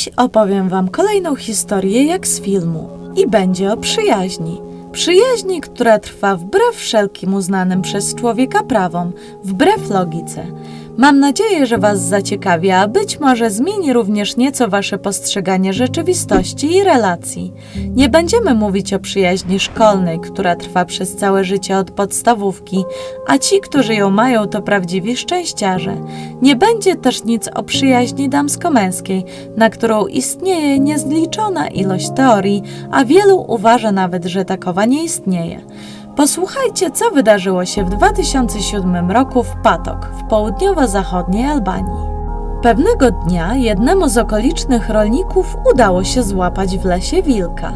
Dziś opowiem Wam kolejną historię jak z filmu i będzie o przyjaźni. Przyjaźni, która trwa wbrew wszelkim uznanym przez człowieka prawom, wbrew logice. Mam nadzieję, że Was zaciekawi, a być może zmieni również nieco Wasze postrzeganie rzeczywistości i relacji. Nie będziemy mówić o przyjaźni szkolnej, która trwa przez całe życie od podstawówki, a ci, którzy ją mają, to prawdziwi szczęściarze. Nie będzie też nic o przyjaźni damsko-męskiej, na którą istnieje niezliczona ilość teorii, a wielu uważa nawet, że takowa nie istnieje. Posłuchajcie, co wydarzyło się w 2007 roku w Patok, w południowo-zachodniej Albanii. Pewnego dnia jednemu z okolicznych rolników udało się złapać w lesie wilka.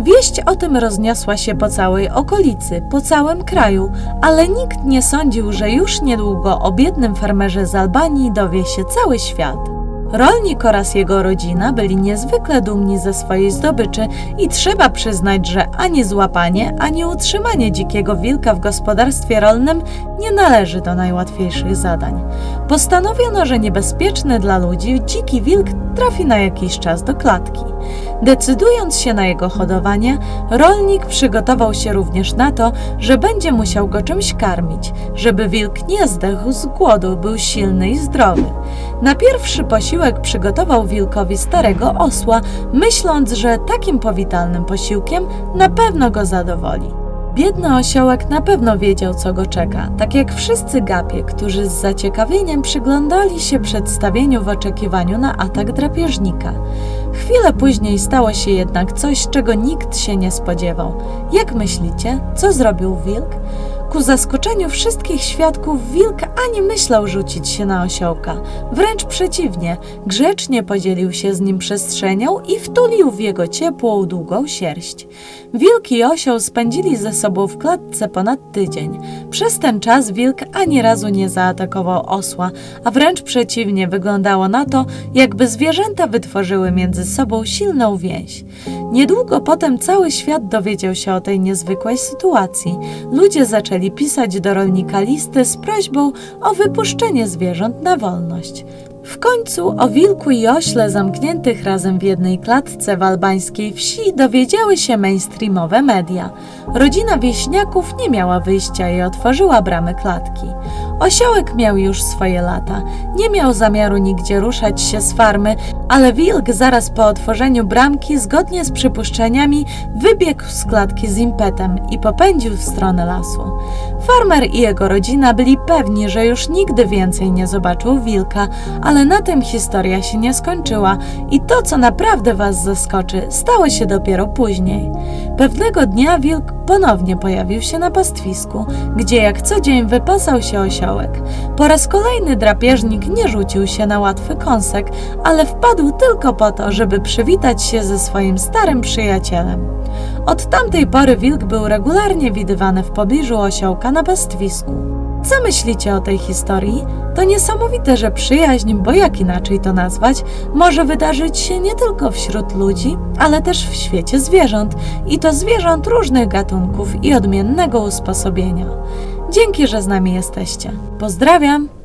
Wieść o tym rozniosła się po całej okolicy, po całym kraju, ale nikt nie sądził, że już niedługo o biednym farmerze z Albanii dowie się cały świat. Rolnik oraz jego rodzina byli niezwykle dumni ze swojej zdobyczy i trzeba przyznać, że ani złapanie, ani utrzymanie dzikiego wilka w gospodarstwie rolnym nie należy do najłatwiejszych zadań. Postanowiono, że niebezpieczny dla ludzi dziki wilk trafi na jakiś czas do klatki. Decydując się na jego hodowanie, rolnik przygotował się również na to, że będzie musiał go czymś karmić, żeby wilk nie zdechł z głodu, był silny i zdrowy. Na pierwszy posiłek przygotował wilkowi starego osła, myśląc, że takim powitalnym posiłkiem na pewno go zadowoli. Biedny osiołek na pewno wiedział, co go czeka, tak jak wszyscy gapie, którzy z zaciekawieniem przyglądali się przedstawieniu w oczekiwaniu na atak drapieżnika. Chwilę później stało się jednak coś, czego nikt się nie spodziewał. Jak myślicie, co zrobił wilk? Ku zaskoczeniu wszystkich świadków, wilk ani myślał rzucić się na osiołka. Wręcz przeciwnie, grzecznie podzielił się z nim przestrzenią i wtulił w jego ciepłą, długą sierść. Wilk i osioł spędzili ze sobą w klatce ponad tydzień. Przez ten czas wilk ani razu nie zaatakował osła, a wręcz przeciwnie, wyglądało na to, jakby zwierzęta wytworzyły między sobą silną więź. Niedługo potem cały świat dowiedział się o tej niezwykłej sytuacji. Ludzie zaczęli pisać do rolnika listy z prośbą o wypuszczenie zwierząt na wolność. W końcu o wilku i ośle zamkniętych razem w jednej klatce w albańskiej wsi dowiedziały się mainstreamowe media. Rodzina wieśniaków nie miała wyjścia i otworzyła bramy klatki. Osiołek miał już swoje lata, nie miał zamiaru nigdzie ruszać się z farmy, ale wilk zaraz po otworzeniu bramki, zgodnie z przypuszczeniami, wybiegł z klatki z impetem i popędził w stronę lasu. Farmer i jego rodzina byli pewni, że już nigdy więcej nie zobaczył wilka, ale na tym historia się nie skończyła i to, co naprawdę Was zaskoczy, stało się dopiero później. Pewnego dnia wilk ponownie pojawił się na pastwisku, gdzie jak co dzień wypasał się osiołek. Po raz kolejny drapieżnik nie rzucił się na łatwy kąsek, ale wpadł tylko po to, żeby przywitać się ze swoim starym przyjacielem. Od tamtej pory wilk był regularnie widywany w pobliżu osiołka na pastwisku. Co myślicie o tej historii? To niesamowite, że przyjaźń, bo jak inaczej to nazwać, może wydarzyć się nie tylko wśród ludzi, ale też w świecie zwierząt i to zwierząt różnych gatunków i odmiennego usposobienia. Dzięki, że z nami jesteście. Pozdrawiam!